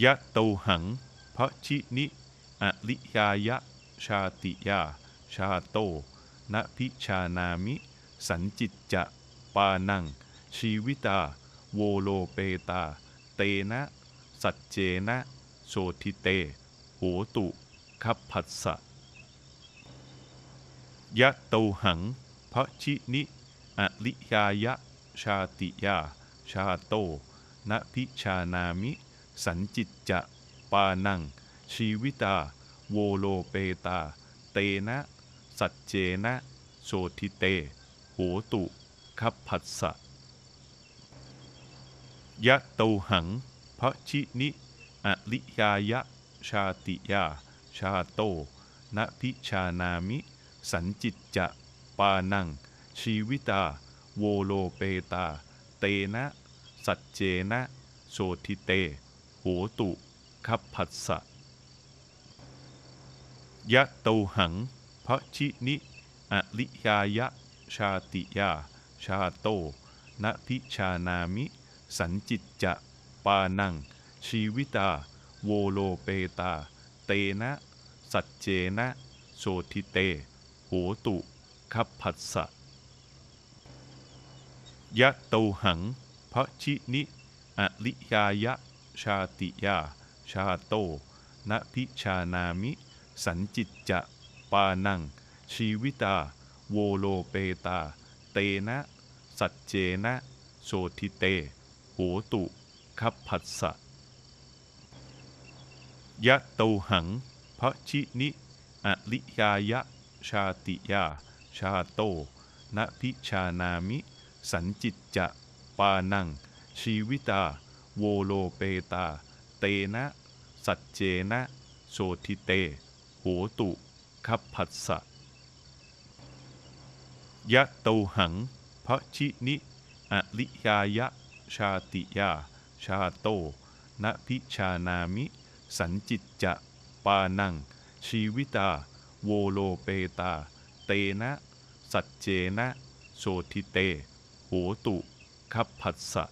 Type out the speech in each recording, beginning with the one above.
ยะโตหังพระชินิอริยายะชาติยา ชาโตนพิชานามิ สันจิตจะปานัง ชีวิตา โวโลเปตา เตนะ สัจเจนะโสทิเต โหตุคัพพัสสะยะโตหังพระชินิอริยายะชาติยา ชาโตนพิชานามิ สันจิตจะปานัง ชีวิตา โวโลเปตา เตนะ สัจเจนะโสทิเต โหตุคัพพัสสะยะโตหังพระชินิอริยายะ ชาติยา ชาโตนะพิชานามิ สันจิตจะปานัง ชีวิตา โวโลเปตา เตนะ สัจเจนะ โสทิเต โหตุคัพพัสสะยะโตหังพระชินิอริยายะชาติยา ชาโตนพิชานามิ สันจิตจะปานัง ชีวิตา โวโลเปตา เตนะ สัจเจนะโสทิเต โหตุคัพพัสสะยะโตหังพระชินิอริยายะ ชาติยา ชาโตนพิชานามิ สันจิตจะ ปานัง ชีวิตา โวโลเปตา เตนะ สัจเจนะ โสทิเต โหตุคัพพัสสะยะโตหังพระชินิอริยายะ ชาติยา ชาโตนพิชานามิ สันจิตจะ ปานัง ชีวิตา โวโลเปตา เตนะ สัจเจนะ โสทิเต โหตุคัพพัสสะยะโตหังพระชินิอริยายะ ชาติยา ชาโตนพิชานามิ สันจิตจะปานัง ชีวิตา โวโลเปตา เตนะ สัจเจนะ โสทิเต โหตุคัพพัสสะ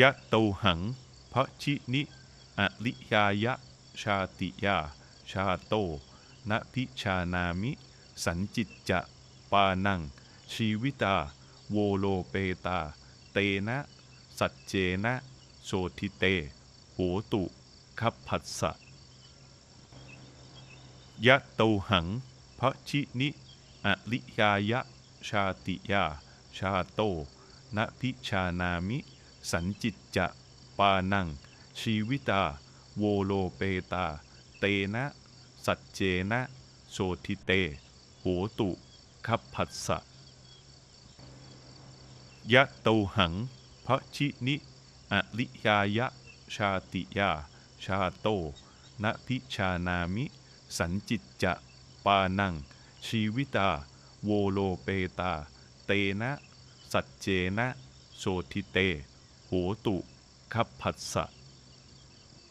ยะโตหังพระชินิอริยายะชาติยา ชาโตนพิชานามิ สันจิตจะปานัง ชีวิตา โวโลเปตา เตนะ สัจเจนะโสทิเต โหตุคัพพัสสะยะโตหังพระชินิอริยายะ ชาติยา ชาโตนพิชานามิ สันจิตจะปานัง ชีวิตา โวโลเปตา เตนะ สัจเจนะ โสทิเต โหตุคัพพัสสะยะโตหังพระชินิอริยายะ ชาติยา ชาโตนพิชานามิ สันจิตจะปานัง ชีวิตา โวโลเปตา เตนะ สัจเจนะ โสทิเต โหตุคัพพัสสะ